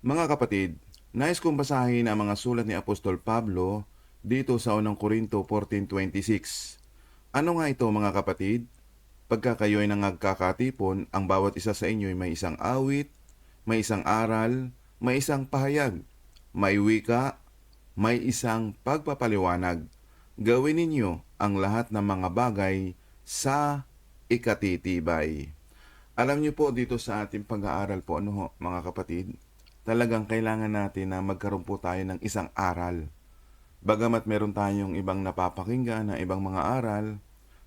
Mga kapatid, nais kong basahin ang mga sulat ni Apostol Pablo dito sa unang Korinto 14.26. Ano nga ito mga kapatid? Pagka kayo ay nangagkakatipon, ang bawat isa sa inyo ay may isang awit, may isang aral, may isang pahayag, may wika, may isang pagpapaliwanag. Gawin ninyo ang lahat ng mga bagay sa ikatitibay. Alam niyo po dito sa ating pag-aaral po ano ho, mga kapatid, talagang kailangan natin na magkaroon po tayo ng isang aral. Bagamat meron tayong ibang napapakinggan na ibang mga aral,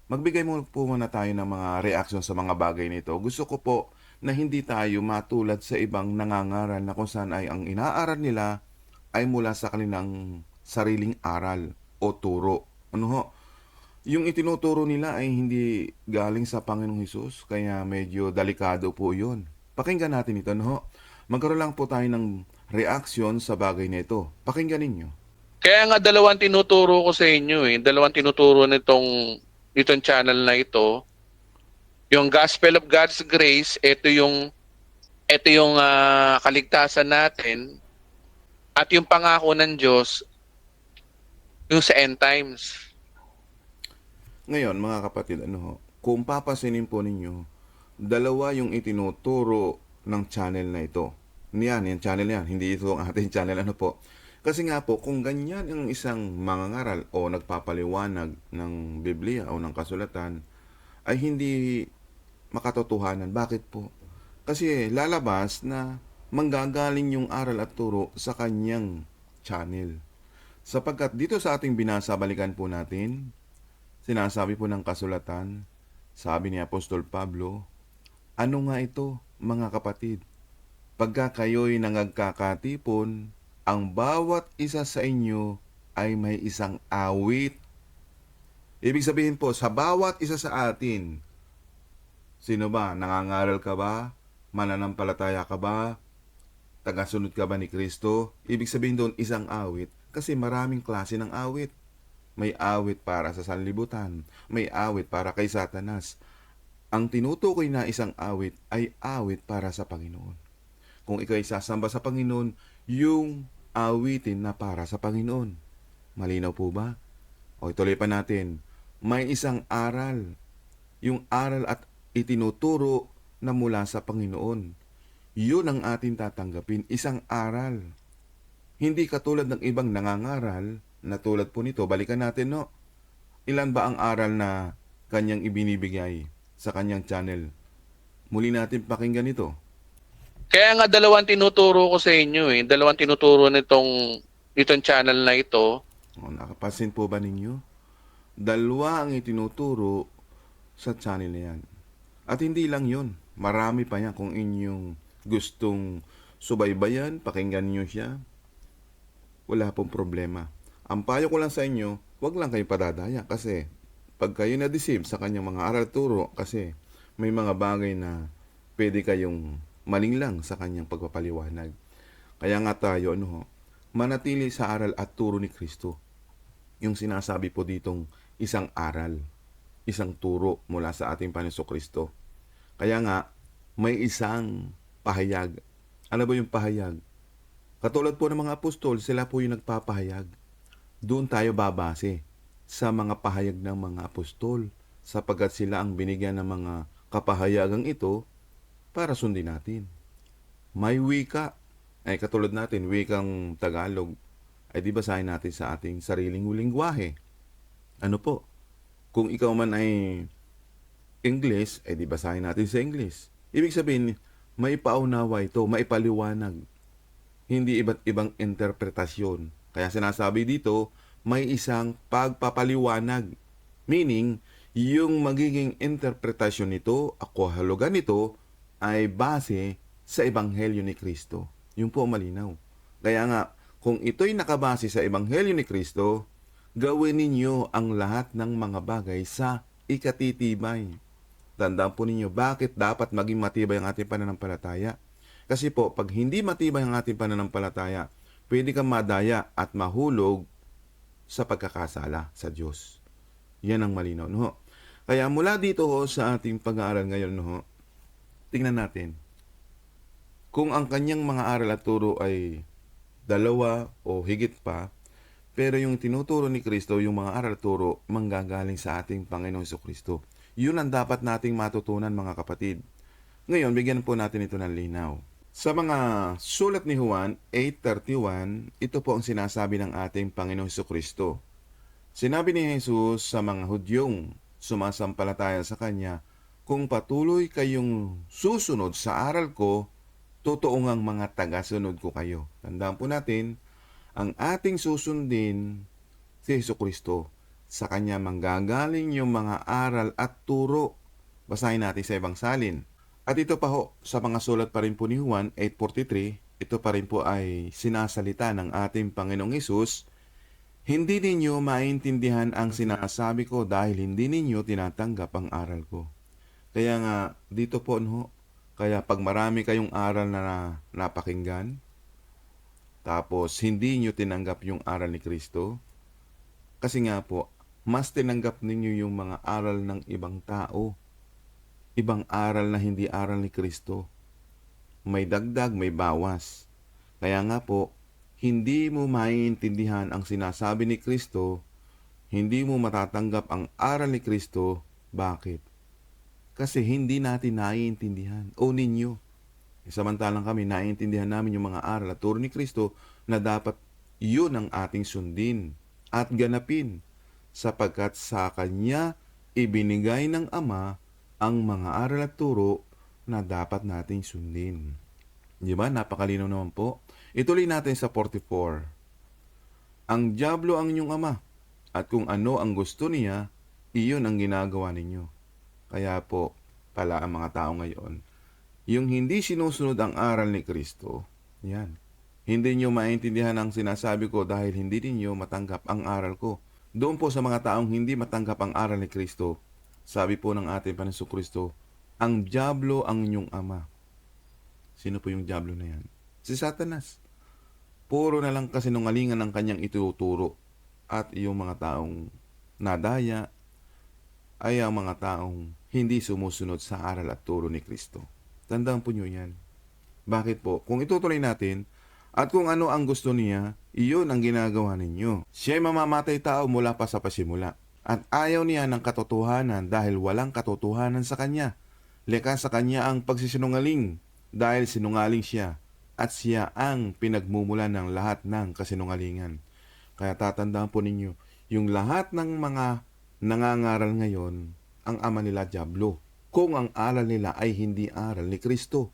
magbigay mo po muna tayo ng mga reaksyon sa mga bagay nito. Gusto ko po na hindi tayo matulad sa ibang nangangaral na kung saan ay ang inaaral nila ay mula sa kanilang sariling aral o turo. Ano ho? Yung itinuturo nila ay hindi galing sa Panginoong Hesus, kaya medyo delikado po yun. Pakinggan natin ito, no? ho? Magkaroon lang po tayo ng reaksyon sa bagay na ito. Pakinggan ninyo. Kaya nga dalawang tinuturo ko sa inyo eh. Dalawang tinuturo nitong nitong channel na ito. Yung Gospel of God's Grace, ito yung ito yung ah, kaligtasan natin at yung pangako ng Diyos yung sa end times. Ngayon, mga kapatid, ano kung papasinin po ninyo, dalawa yung itinuturo ng channel na ito. Yan, yung channel yan, hindi ito ang ating channel, ano po. Kasi nga po, kung ganyan ang isang mangangaral o nagpapaliwanag ng Biblia o ng kasulatan, ay hindi makatotohanan. Bakit po? Kasi lalabas na manggagaling yung aral at turo sa kanyang channel. Sapagkat dito sa ating binasa, balikan po natin, Sinasabi po ng kasulatan, sabi ni Apostol Pablo, ano nga ito, mga kapatid? Pagka kayo'y nangagkakatipon, ang bawat isa sa inyo ay may isang awit. Ibig sabihin po, sa bawat isa sa atin, sino ba? Nangangaral ka ba? Mananampalataya ka ba? Tagasunod ka ba ni Kristo? Ibig sabihin doon, isang awit. Kasi maraming klase ng awit. May awit para sa sanlibutan. May awit para kay Satanas. Ang tinutukoy na isang awit ay awit para sa Panginoon. Kung ikaw ay sasamba sa Panginoon, yung awitin na para sa Panginoon. Malinaw po ba? O ituloy pa natin. May isang aral. Yung aral at itinuturo na mula sa Panginoon. Yun ang atin tatanggapin, isang aral. Hindi katulad ng ibang nangangaral na tulad po nito, balikan natin no. Ilan ba ang aral na kanyang ibinibigay sa kanyang channel? Muli natin pakinggan ito. Kaya nga dalawang tinuturo ko sa inyo eh. Dalawang tinuturo nitong nitong channel na ito. O, nakapansin po ba ninyo? Dalawa ang itinuturo sa channel na yan. At hindi lang yun. Marami pa yan kung inyong gustong subaybayan, pakinggan niyo siya. Wala pong problema. Ang payo ko lang sa inyo, wag lang kayong padadaya kasi pag kayo na-deceive sa kanyang mga aral turo kasi may mga bagay na pwede kayong maling lang sa kanyang pagpapaliwanag. Kaya nga tayo, ano ho, manatili sa aral at turo ni Kristo. Yung sinasabi po ditong isang aral, isang turo mula sa ating Panginoon Kristo. Kaya nga, may isang pahayag. Ano ba yung pahayag? Katulad po ng mga apostol, sila po yung nagpapahayag. Doon tayo babase sa mga pahayag ng mga apostol sapagkat sila ang binigyan ng mga kapahayagang ito para sundin natin. May wika, ay katulad natin, wikang Tagalog, ay di basahin natin sa ating sariling lingwahe. Ano po? Kung ikaw man ay English, ay di basahin natin sa English. Ibig sabihin, may paunawa ito, maipaliwanag. Hindi iba't ibang interpretasyon. Kaya sinasabi dito, may isang pagpapaliwanag. Meaning, yung magiging interpretasyon nito, ako hulugan nito, ay base sa Ebanghelyo ni Kristo. Yung po malinaw. Kaya nga, kung ito'y nakabase sa Ebanghelyo ni Kristo, gawin ninyo ang lahat ng mga bagay sa ikatitibay. Tandaan po ninyo bakit dapat maging matibay ang ating pananampalataya. Kasi po, pag hindi matibay ang ating pananampalataya, pwede kang madaya at mahulog sa pagkakasala sa Diyos. Yan ang malinaw. No? Kaya mula dito ho, sa ating pag-aaral ngayon, no, tingnan natin. kung ang kanyang mga aral at turo ay dalawa o higit pa, pero yung tinuturo ni Kristo, yung mga aral at turo, manggagaling sa ating Panginoong Kristo. Yun ang dapat nating matutunan mga kapatid. Ngayon, bigyan po natin ito ng linaw. Sa mga sulat ni Juan 8.31, ito po ang sinasabi ng ating Panginoong Kristo. Sinabi ni Jesus sa mga Hudyong sumasampalataya sa Kanya, Kung patuloy kayong susunod sa aral ko, totoo ngang mga tagasunod ko kayo. Tandaan po natin, ang ating susundin si Hesus Kristo. Sa Kanya manggagaling yung mga aral at turo. Basahin natin sa ibang salin. At ito pa ho, sa mga sulat pa rin po ni Juan 8.43, ito pa rin po ay sinasalita ng ating Panginoong Isus, Hindi ninyo maintindihan ang sinasabi ko dahil hindi ninyo tinatanggap ang aral ko. Kaya nga, dito po, no, kaya pag marami kayong aral na napakinggan, tapos hindi nyo tinanggap yung aral ni Kristo, kasi nga po, mas tinanggap ninyo yung mga aral ng ibang tao. Ibang aral na hindi aral ni Kristo. May dagdag, may bawas. Kaya nga po, hindi mo maiintindihan ang sinasabi ni Kristo, hindi mo matatanggap ang aral ni Kristo. Bakit? Kasi hindi natin naiintindihan. O ninyo. Eh, Samantalang kami, naiintindihan namin yung mga aral at turo ni Kristo na dapat yun ang ating sundin at ganapin sapagkat sa Kanya ibinigay ng Ama ang mga aral at turo na dapat nating sundin. Di ba? Napakalinaw naman po. Ituloy natin sa 44. Ang Diablo ang inyong ama at kung ano ang gusto niya, iyon ang ginagawa ninyo. Kaya po, pala ang mga tao ngayon, yung hindi sinusunod ang aral ni Kristo, yan. Hindi nyo maintindihan ang sinasabi ko dahil hindi ninyo matanggap ang aral ko. Doon po sa mga taong hindi matanggap ang aral ni Kristo, sabi po ng ating Panginoon Kristo, ang Diablo ang inyong ama. Sino po yung Diablo na yan? Si Satanas. Puro na lang kasinungalingan ang kanyang ituturo. At yung mga taong nadaya ay ang mga taong hindi sumusunod sa aral at turo ni Kristo. Tandaan po nyo yan. Bakit po? Kung itutuloy natin, at kung ano ang gusto niya, iyon ang ginagawa ninyo. Siya'y mamamatay tao mula pa sa pasimula. At ayaw niya ng katotohanan dahil walang katotohanan sa kanya. Leka sa kanya ang pagsisinungaling dahil sinungaling siya at siya ang pinagmumulan ng lahat ng kasinungalingan. Kaya tatandaan po ninyo, yung lahat ng mga nangangaral ngayon, ang ama nila Diablo. Kung ang aral nila ay hindi aral ni Kristo.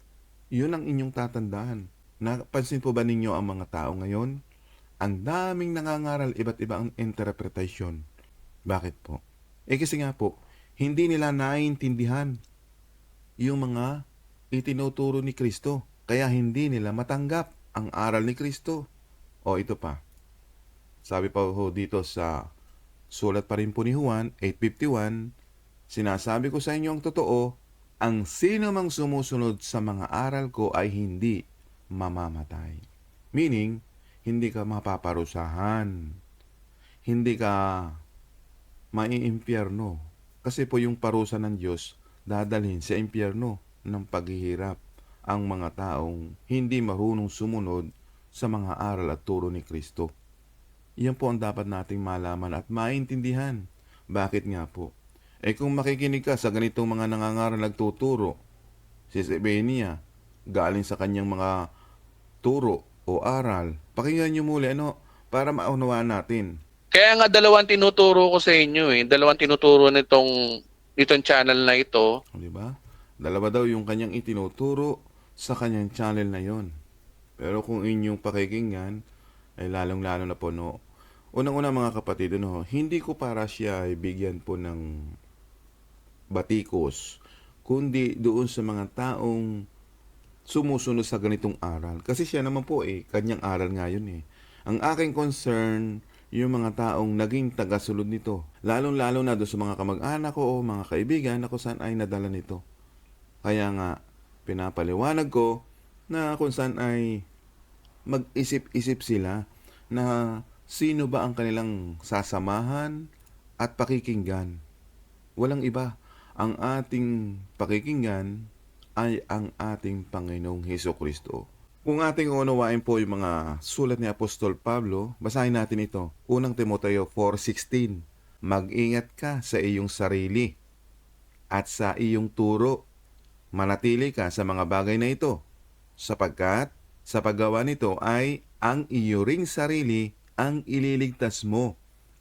Yun ang inyong tatandaan. Napansin po ba ninyo ang mga tao ngayon? Ang daming nangangaral iba't iba ang interpretasyon. Bakit po? Eh kasi nga po, hindi nila naiintindihan yung mga itinuturo ni Kristo. Kaya hindi nila matanggap ang aral ni Kristo. O ito pa. Sabi pa ho dito sa sulat pa rin po ni Juan 8.51, Sinasabi ko sa inyo ang totoo, ang sino mang sumusunod sa mga aral ko ay hindi mamamatay. Meaning, hindi ka mapaparusahan. Hindi ka maiimpyerno. Kasi po yung parusa ng Diyos, dadalhin sa impyerno ng paghihirap ang mga taong hindi marunong sumunod sa mga aral at turo ni Kristo. Iyan po ang dapat nating malaman at maintindihan. Bakit nga po? Eh kung makikinig ka sa ganitong mga nangangaral nagtuturo, si Sebenia, galing sa kanyang mga turo o aral, pakinggan nyo muli ano, para maunawaan natin. Kaya nga dalawang tinuturo ko sa inyo eh. Dalawang tinuturo nitong itong channel na ito. Di ba? Dalawa daw yung kanyang itinuturo sa kanyang channel na yon. Pero kung inyong pakikinggan, ay lalong-lalo na po no. Unang-una mga kapatid, no, hindi ko para siya ay bigyan po ng batikos, kundi doon sa mga taong sumusunod sa ganitong aral. Kasi siya naman po eh, kanyang aral nga yun eh. Ang aking concern, yung mga taong naging tagasunod nito. Lalong-lalo na doon sa mga kamag-anak ko o mga kaibigan na kung saan ay nadala nito. Kaya nga, pinapaliwanag ko na kung saan ay mag-isip-isip sila na sino ba ang kanilang sasamahan at pakikinggan. Walang iba. Ang ating pakikinggan ay ang ating Panginoong Heso Kristo. Kung ating unawain po yung mga sulat ni Apostol Pablo, basahin natin ito. Unang Timoteo 4.16 Mag-ingat ka sa iyong sarili at sa iyong turo. Manatili ka sa mga bagay na ito, sapagkat sa paggawa nito ay ang iyo sarili ang ililigtas mo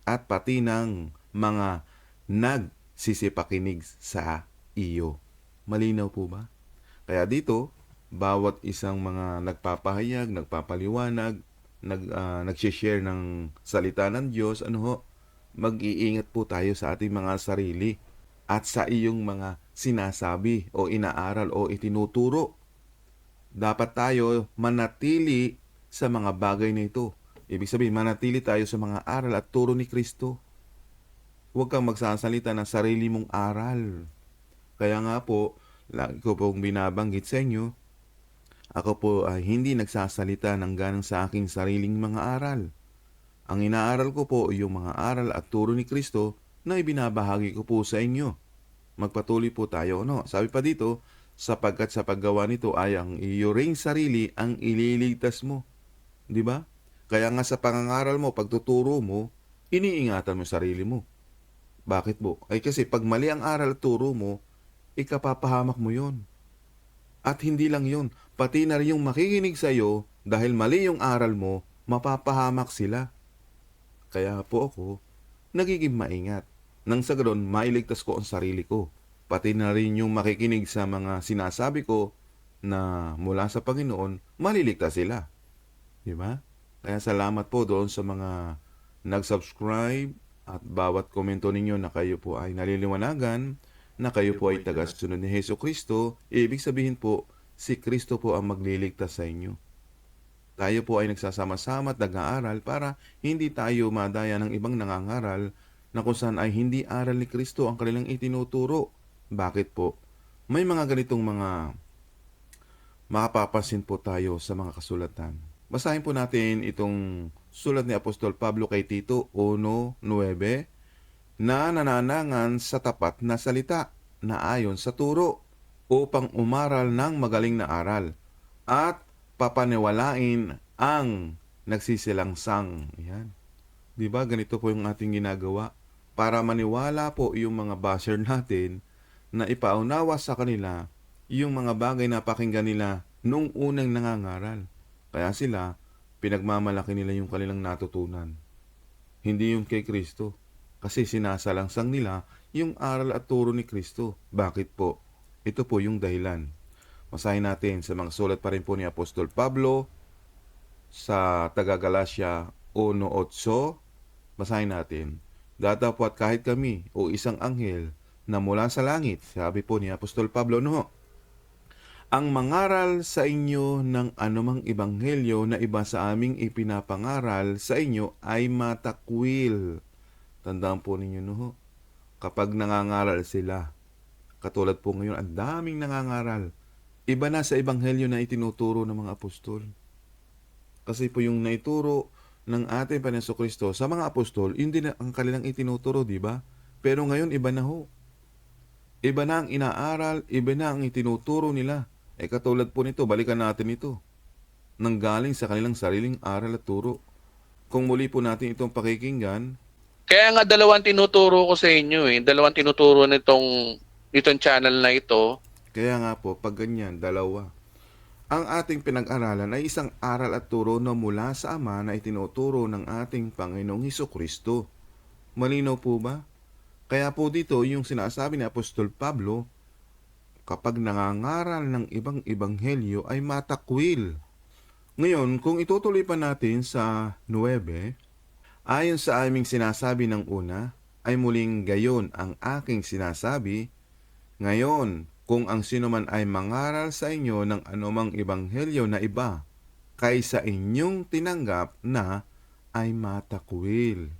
at pati ng mga nagsisipakinig sa iyo. Malinaw po ba? Kaya dito, bawat isang mga nagpapahayag, nagpapaliwanag, nag, ah, nag-share ng salita ng Diyos, ano ho, mag-iingat po tayo sa ating mga sarili at sa iyong mga sinasabi o inaaral o itinuturo. Dapat tayo manatili sa mga bagay na ito. Ibig sabihin, manatili tayo sa mga aral at turo ni Kristo. Huwag kang magsasalita ng sarili mong aral. Kaya nga po, lagi ko pong binabanggit sa inyo, ako po ay hindi nagsasalita ng ganang sa aking sariling mga aral. Ang inaaral ko po ay yung mga aral at turo ni Kristo na ibinabahagi ko po sa inyo. Magpatuloy po tayo, no? Sabi pa dito, sapagkat sa paggawa nito ay ang iyo ring sarili ang ililigtas mo. Di ba? Kaya nga sa pangangaral mo, pagtuturo mo, iniingatan mo sarili mo. Bakit po? Ay kasi pag mali ang aral at turo mo, ikapapahamak mo yon. At hindi lang yon, pati na rin yung makikinig sa iyo, dahil mali yung aral mo, mapapahamak sila. Kaya po ako, nagiging maingat. Nang sa ganon, mailigtas ko ang sarili ko. Pati na rin yung makikinig sa mga sinasabi ko na mula sa Panginoon, maliligtas sila. Di ba? Kaya salamat po doon sa mga nag-subscribe at bawat komento ninyo na kayo po ay naliliwanagan, na kayo po ay tagasunod ni Heso Kristo, ibig sabihin po, si Kristo po ang magliligtas sa inyo. Tayo po ay nagsasama-sama at nag-aaral para hindi tayo madaya ng ibang nangangaral na kung saan ay hindi aral ni Kristo ang kanilang itinuturo. Bakit po? May mga ganitong mga makapapansin po tayo sa mga kasulatan. Basahin po natin itong sulat ni Apostol Pablo kay Tito 1.9 na nananangan sa tapat na salita na ayon sa turo upang umaral ng magaling na aral at papaniwalain ang nagsisilangsang. Yan. Di ba ganito po yung ating ginagawa? Para maniwala po yung mga basher natin na ipaunawa sa kanila yung mga bagay na pakinggan nila nung unang nangangaral. Kaya sila, pinagmamalaki nila yung kanilang natutunan. Hindi yung kay Kristo. Kasi sinasalangsang nila yung aral at turo ni Kristo. Bakit po? Ito po yung dahilan. Masahin natin sa mga sulat pa rin po ni Apostol Pablo sa taga-Galasya 1.8. Basahin natin. Datapwat kahit kami o isang anghel na mula sa langit, sabi po ni Apostol Pablo, no, ang mangaral sa inyo ng anumang ebanghelyo na iba sa aming ipinapangaral sa inyo ay matakwil. Tandaan po ninyo, no, kapag nangangaral sila, katulad po ngayon, ang daming nangangaral, iba na sa ebanghelyo na itinuturo ng mga apostol. Kasi po yung naituro ng ating Panginoon Kristo sa mga apostol, yun din ang kanilang itinuturo, di ba? Pero ngayon, iba na ho. Iba na ang inaaral, iba na ang itinuturo nila. Eh katulad po nito, balikan natin ito. Nanggaling sa kanilang sariling aral at turo. Kung muli po natin itong pakikinggan, Kaya nga dalawang tinuturo ko sa inyo eh. Dalawang tinuturo nitong itong channel na ito. kaya nga po, pag ganyan, dalawa. Ang ating pinag-aralan ay isang aral at turo na mula sa Ama na itinuturo ng ating Panginoong Heso Kristo. Malinaw po ba? Kaya po dito yung sinasabi ni Apostol Pablo, kapag nangangaral ng ibang ebanghelyo ay matakwil. Ngayon, kung itutuloy pa natin sa 9, ayon sa aming sinasabi ng una, ay muling gayon ang aking sinasabi, ngayon, kung ang sino man ay mangaral sa inyo ng anumang ebanghelyo na iba, kaysa inyong tinanggap na ay matakwil.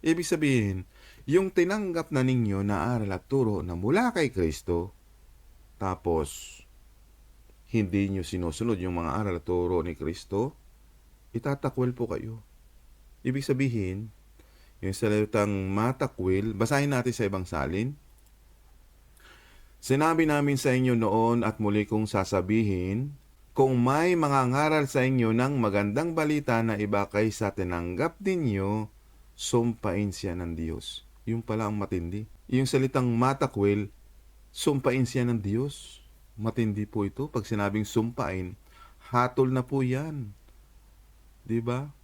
Ibig sabihin, yung tinanggap na ninyo na aral at turo na mula kay Kristo, tapos hindi nyo sinusunod yung mga aral at turo ni Kristo, itatakwil po kayo. Ibig sabihin, yung salitang matakwil, basahin natin sa ibang salin. Sinabi namin sa inyo noon at muli kong sasabihin, kung may mangangaral sa inyo ng magandang balita na iba kaysa tinanggap ninyo, sumpain siya ng Diyos. Yung pala ang matindi. Yung salitang matakwil, sumpain siya ng Diyos. Matindi po ito. Pag sinabing sumpain, hatol na po yan. Ba?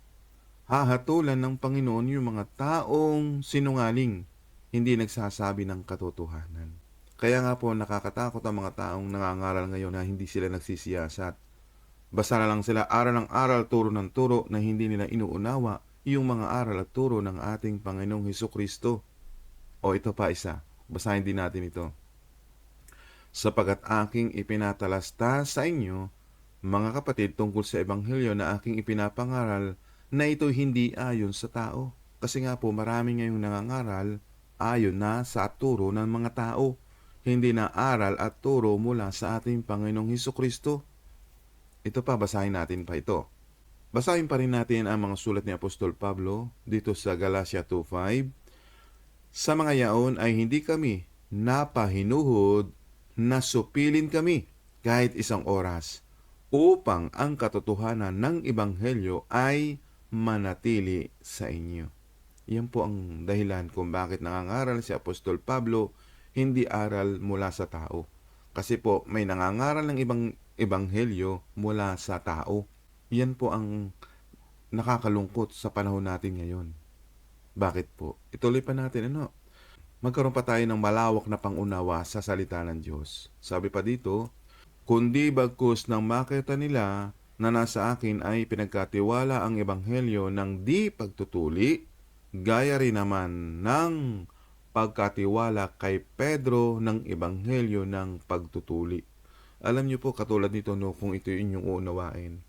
Hahatulan ng Panginoon yung mga taong sinungaling, hindi nagsasabi ng katotohanan. Kaya nga po nakakatakot ang mga taong nangangaral ngayon na hindi sila nagsisiyasat. Basta na lang sila aral ng aral, turo ng turo na hindi nila inuunawa yung mga aral at turo ng ating Panginoong Heso Kristo. O ito pa isa, basahin din natin ito. Sapagat aking ipinatalasta sa inyo, mga kapatid, tungkol sa Ebanghelyo na aking ipinapangaral, na ito hindi ayon sa tao. Kasi nga po, marami ngayong nangangaral ayon na sa turo ng mga tao hindi na aral at turo mula sa ating Panginoong Heso Kristo. Ito pa, basahin natin pa ito. Basahin pa rin natin ang mga sulat ni Apostol Pablo dito sa Galatia 2.5. Sa mga yaon ay hindi kami napahinuhod na supilin kami kahit isang oras upang ang katotohanan ng Ebanghelyo ay manatili sa inyo. Yan po ang dahilan kung bakit nangangaral si Apostol Pablo hindi aral mula sa tao. Kasi po, may nangangaral ng ibang ebanghelyo mula sa tao. Yan po ang nakakalungkot sa panahon natin ngayon. Bakit po? Ituloy pa natin ano? Magkaroon pa tayo ng malawak na pangunawa sa salita ng Diyos. Sabi pa dito, kundi bagkus nang makita nila na nasa akin ay pinagkatiwala ang ebanghelyo ng di pagtutuli, gaya rin naman ng pagkatiwala kay Pedro ng ebanghelyo ng pagtutuli. Alam niyo po katulad nito no kung ito inyong uunawain.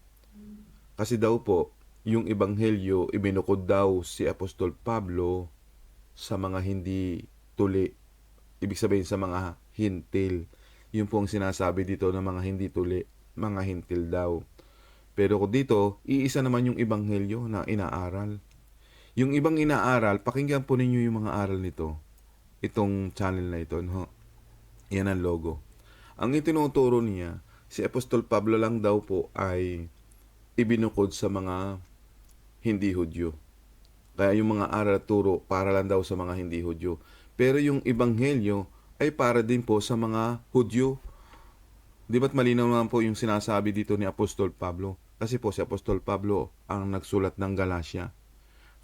Kasi daw po, yung ebanghelyo ibinukod daw si Apostol Pablo sa mga hindi tuli. Ibig sabihin sa mga hintil. Yung po ang sinasabi dito ng mga hindi tuli, mga hintil daw. Pero dito, iisa naman yung ebanghelyo na inaaral. Yung ibang inaaral, pakinggan po ninyo yung mga aral nito itong channel na ito. No? Yan ang logo. Ang itinuturo niya, si Apostol Pablo lang daw po ay ibinukod sa mga hindi Hudyo. Kaya yung mga aral turo para lang daw sa mga hindi Hudyo. Pero yung Ebanghelyo ay para din po sa mga Hudyo. Di ba't malinaw naman po yung sinasabi dito ni Apostol Pablo? Kasi po si Apostol Pablo ang nagsulat ng Galacia.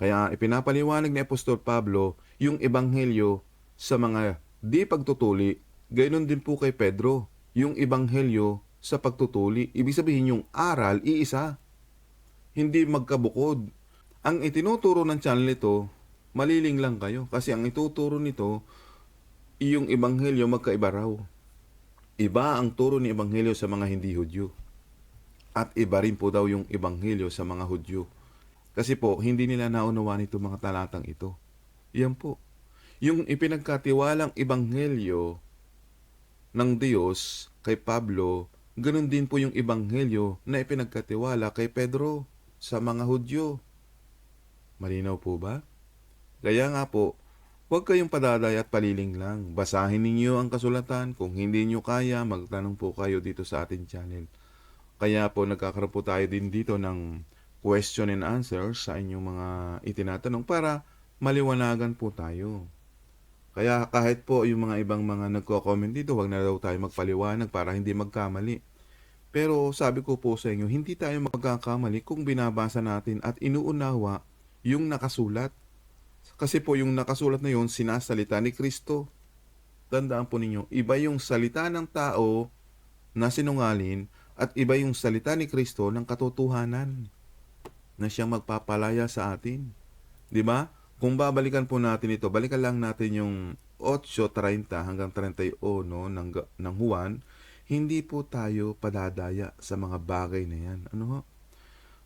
Kaya ipinapaliwanag ni Apostol Pablo yung Ebanghelyo sa mga di pagtutuli, gaynon din po kay Pedro. Yung ebanghelyo sa pagtutuli, ibig sabihin yung aral, iisa. Hindi magkabukod. Ang itinuturo ng channel nito, maliling lang kayo. Kasi ang ituturo nito, yung ebanghelyo magkaiba raw. Iba ang turo ni ebanghelyo sa mga hindi Hudyo. At iba rin po daw yung ebanghelyo sa mga Hudyo. Kasi po, hindi nila naunawa nito mga talatang ito. Yan po yung ipinagkatiwalang ebanghelyo ng Diyos kay Pablo, ganun din po yung ebanghelyo na ipinagkatiwala kay Pedro sa mga Hudyo. Malinaw po ba? Kaya nga po, huwag kayong padaday at paliling lang. Basahin ninyo ang kasulatan. Kung hindi nyo kaya, magtanong po kayo dito sa ating channel. Kaya po, nagkakaroon po tayo din dito ng question and answers sa inyong mga itinatanong para maliwanagan po tayo. Kaya kahit po yung mga ibang mga nagko-comment dito, wag na daw tayo magpaliwanag para hindi magkamali. Pero sabi ko po sa inyo, hindi tayo magkakamali kung binabasa natin at inuunawa yung nakasulat. Kasi po yung nakasulat na yon sinasalita ni Kristo. Tandaan po ninyo, iba yung salita ng tao na sinungalin at iba yung salita ni Kristo ng katotohanan na siyang magpapalaya sa atin. 'Di ba? Kung babalikan po natin ito, balikan lang natin yung 8.30 hanggang 31 no, ng, ng Juan, hindi po tayo padadaya sa mga bagay na yan. Ano ho?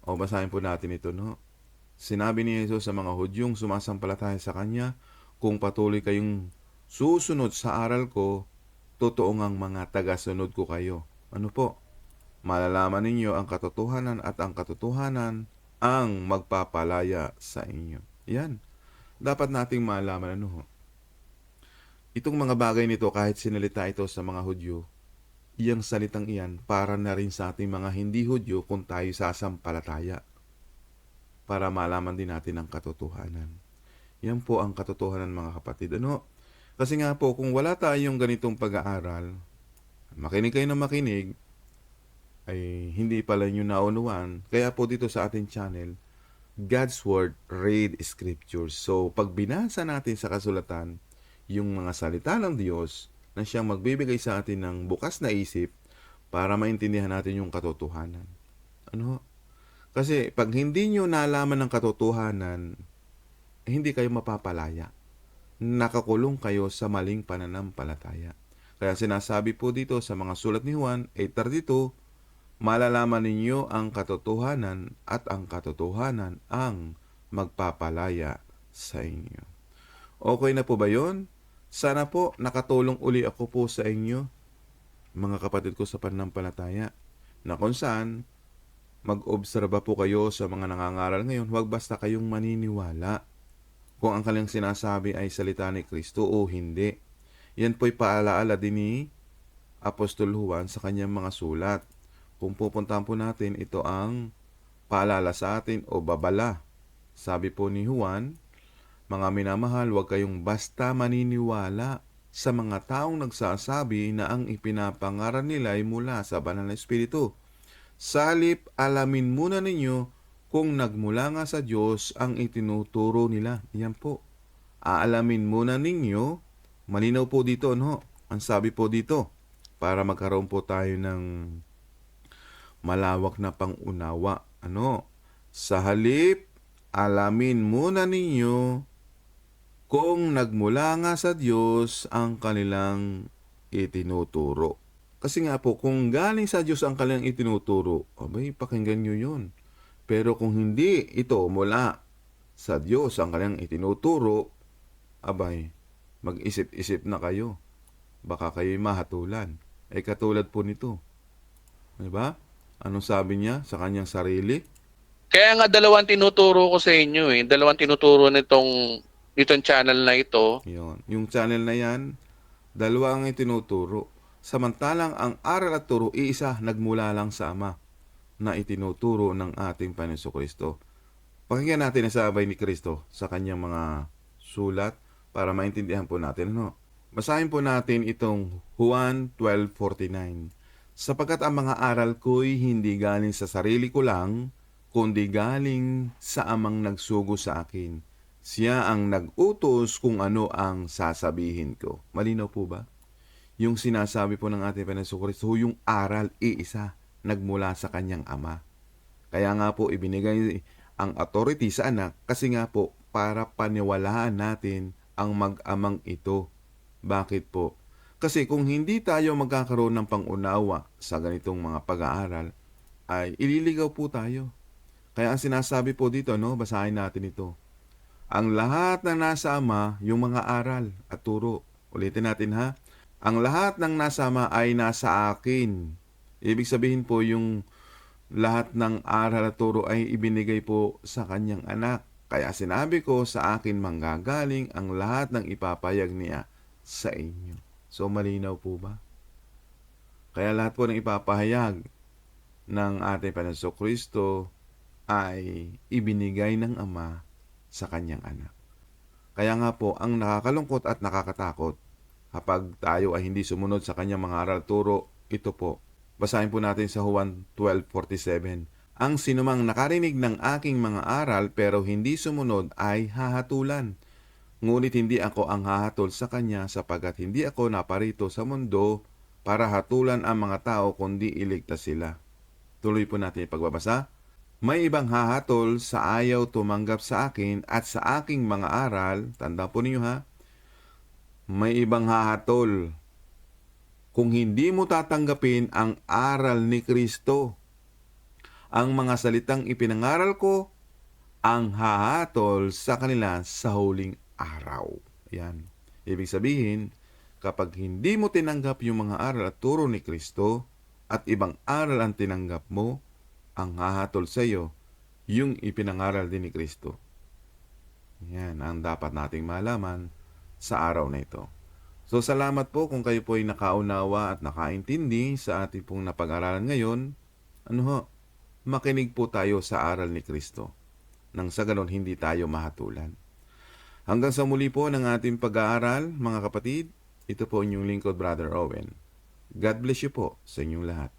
O basahin po natin ito, no? Sinabi ni Jesus sa mga Hudyong sumasampalataya sa Kanya, kung patuloy kayong susunod sa aral ko, totoo ngang mga tagasunod ko kayo. Ano po? Malalaman ninyo ang katotohanan at ang katotohanan ang magpapalaya sa inyo. Yan dapat nating malaman ano ho. itong mga bagay nito kahit sinalita ito sa mga Hudyo, iyang salitang iyan para na rin sa ating mga hindi Hudyo kung tayo sasampalataya para malaman din natin ang katotohanan. Yan po ang katotohanan mga kapatid. Ano? Kasi nga po, kung wala tayong ganitong pag-aaral, makinig kayo na makinig, ay hindi pala nyo naunuan. Kaya po dito sa ating channel, God's Word, Read Scriptures. So, pag binasa natin sa kasulatan, yung mga salita ng Diyos na siyang magbibigay sa atin ng bukas na isip para maintindihan natin yung katotohanan. Ano? Kasi pag hindi nyo nalaman ng katotohanan, eh, hindi kayo mapapalaya. Nakakulong kayo sa maling pananampalataya. Kaya sinasabi po dito sa mga sulat ni Juan 8.32, malalaman ninyo ang katotohanan at ang katotohanan ang magpapalaya sa inyo. Okay na po ba yon? Sana po nakatulong uli ako po sa inyo, mga kapatid ko sa pananampalataya, na kung saan mag-obserba po kayo sa mga nangangaral ngayon, huwag basta kayong maniniwala kung ang kanilang sinasabi ay salita ni Kristo o hindi. Yan po'y paalaala din ni Apostol Juan sa kanyang mga sulat. Kung pupuntahan po natin, ito ang paalala sa atin o babala. Sabi po ni Juan, mga minamahal, huwag kayong basta maniniwala sa mga taong nagsasabi na ang ipinapangaral nila ay mula sa banal na Espiritu. Salip, alamin muna ninyo kung nagmula nga sa Diyos ang itinuturo nila. Yan po. Aalamin muna ninyo, malinaw po dito, no? Ang sabi po dito, para magkaroon po tayo ng malawak na pangunawa. Ano? Sa halip, alamin muna ninyo kung nagmula nga sa Diyos ang kanilang itinuturo. Kasi nga po, kung galing sa Diyos ang kanilang itinuturo, abay, pakinggan nyo yun. Pero kung hindi ito mula sa Diyos ang kanilang itinuturo, abay, mag-isip-isip na kayo. Baka kayo'y mahatulan. Ay katulad po nito. Diba? Anong sabi niya sa kanyang sarili? Kaya nga dalawang tinuturo ko sa inyo eh. Dalawang tinuturo nitong itong channel na ito. Yun. Yung channel na yan, dalawa ang itinuturo. Samantalang ang aral at turo, iisa nagmula lang sa Ama na itinuturo ng ating Panginoon Kristo. Pakinggan natin ang sabay ni Kristo sa kanyang mga sulat para maintindihan po natin. Ano? Basahin po natin itong Juan 12.49. Sapagkat ang mga aral ko'y hindi galing sa sarili ko lang, kundi galing sa amang nagsugo sa akin. Siya ang nag-utos kung ano ang sasabihin ko. Malinaw po ba? Yung sinasabi po ng ating Panginoon yung aral iisa nagmula sa kanyang ama. Kaya nga po ibinigay ang authority sa anak kasi nga po para paniwalaan natin ang mag-amang ito. Bakit po? Kasi kung hindi tayo magkakaroon ng pangunawa sa ganitong mga pag-aaral, ay ililigaw po tayo. Kaya ang sinasabi po dito, no, basahin natin ito. Ang lahat na nasa ama, yung mga aral at turo. Ulitin natin ha. Ang lahat ng nasa ama ay nasa akin. Ibig sabihin po yung lahat ng aral at turo ay ibinigay po sa kanyang anak. Kaya sinabi ko sa akin manggagaling ang lahat ng ipapayag niya sa inyo. So malinaw po ba? Kaya lahat po ng ipapahayag ng ating Panginoon Kristo ay ibinigay ng Ama sa kanyang anak. Kaya nga po, ang nakakalungkot at nakakatakot kapag tayo ay hindi sumunod sa kanyang mga aral turo, ito po. Basahin po natin sa Juan 12.47. Ang sinumang nakarinig ng aking mga aral pero hindi sumunod ay hahatulan. Ngunit hindi ako ang hahatol sa kanya sapagkat hindi ako naparito sa mundo para hatulan ang mga tao kundi iligtas sila. Tuloy po natin pagbabasa. May ibang hahatol sa ayaw tumanggap sa akin at sa aking mga aral. Tanda po ninyo ha. May ibang hahatol. Kung hindi mo tatanggapin ang aral ni Kristo, ang mga salitang ipinangaral ko, ang hahatol sa kanila sa huling araw. Yan. Ibig sabihin, kapag hindi mo tinanggap yung mga aral at turo ni Kristo at ibang aral ang tinanggap mo, ang hahatol sa iyo, yung ipinangaral din ni Kristo. Yan ang dapat nating malaman sa araw na ito. So salamat po kung kayo po ay nakaunawa at nakaintindi sa ating pong napag-aralan ngayon. Ano ho? Makinig po tayo sa aral ni Kristo. Nang sa ganon hindi tayo mahatulan. Hanggang sa muli po ng ating pag-aaral, mga kapatid, ito po inyong lingkod, Brother Owen. God bless you po sa inyong lahat.